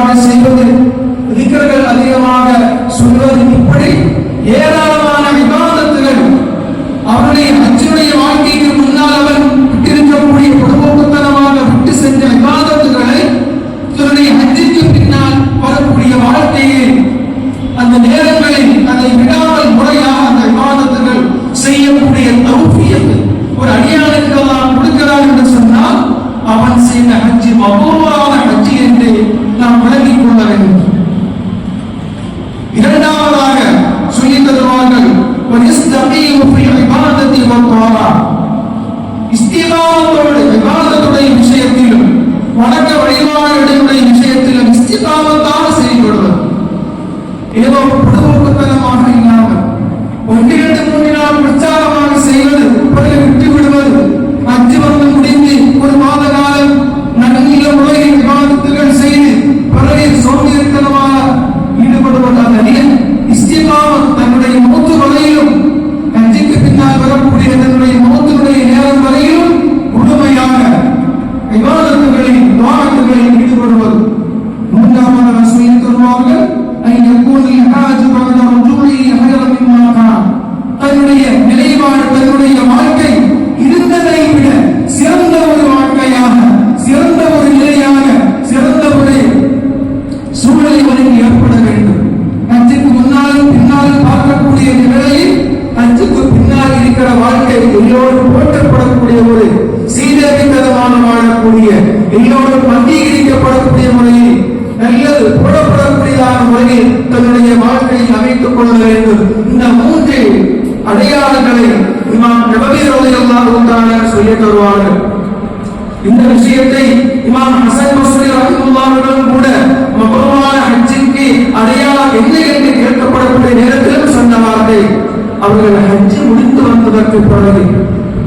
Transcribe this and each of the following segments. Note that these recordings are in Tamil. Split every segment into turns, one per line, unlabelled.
அதிகமாக செய்வது திக்கர்கள் அதிகமாக சொல்வது இப்படி. ஏராளமான விவாதத்துகள். அவருடைய அச்சுடைய வாழ்க்கைக்கு முன்னால் அவன் விட்டிருக்கக்கூடிய பொதுமொத்தனமாக விட்டு சென்ற விவாதத்துகளை தன்னுடைய அஞ்சுக்கு பின்னால் வரக்கூடிய வாழ்க்கையில் அந்த நேரங்களில் அதை விடாமல் முறையாக அந்த விவாதத்துகள் செய்யக்கூடிய தௌஃபியத்தை ஒரு அடியானுக்கு அல்லாஹ் கொடுக்கிறார் என்று சொன்னால் அவன் செய்த ஹஜ்ஜி மகோவா இஸ்திகாமத்தோடு விவாதத்துடைய விஷயத்திலும் வணக்க வழிபாடுகளுடைய விஷயத்திலும் இஸ்திகாமத்தாக செயல்படுவது ஏதோ பொதுமொத்தனமாக இல்லாமல் ஒன்று இரண்டு மூன்று நாள் பிரச்சாரமாக அவர்கள் செய்து தருவார்கள் எப்போது தன்னுடைய நிலைவாழ் தன்னுடைய அடையாளங்களை இமாம் சொல்லி தருவார்கள். இந்த விஷயத்தை இமாம் ஹசன் பஸ்ரி கூட மபரமான அடையாளம் என்ன என்று கேட்கப்படக்கூடிய நேரத்திலும் சொன்ன வார்த்தை அவர்கள் ஹஜ்ஜி முடித்து வந்ததற்கு பிறகு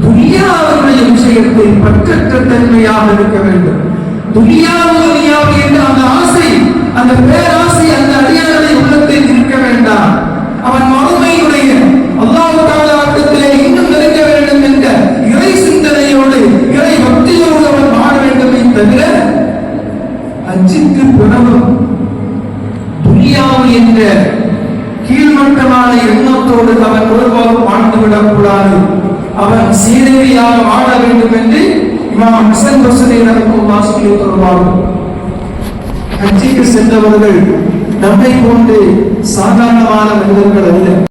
துனியாவுடைய விஷயத்தில் பற்றற்ற தன்மையாக இருக்க வேண்டும். துனியாவுனியாவு என்று தவிர அஞ்சுக்கு பிறகும் துனியாவு என்ற கீழ்மட்டமான எண்ணத்தோடு அவன் ஒருவரும் வாழ்ந்துவிடக் கூடாது அவன் சீரேவியாக வாழ வேண்டும் என்று இமாம் ஹசன் பசரி நடக்கும் சொல்லி தருவார்கள் ஹஜ்ஜிக்கு சென்றவர்கள் நம்மை போன்று சாதாரணமான மனிதர்கள் அல்ல.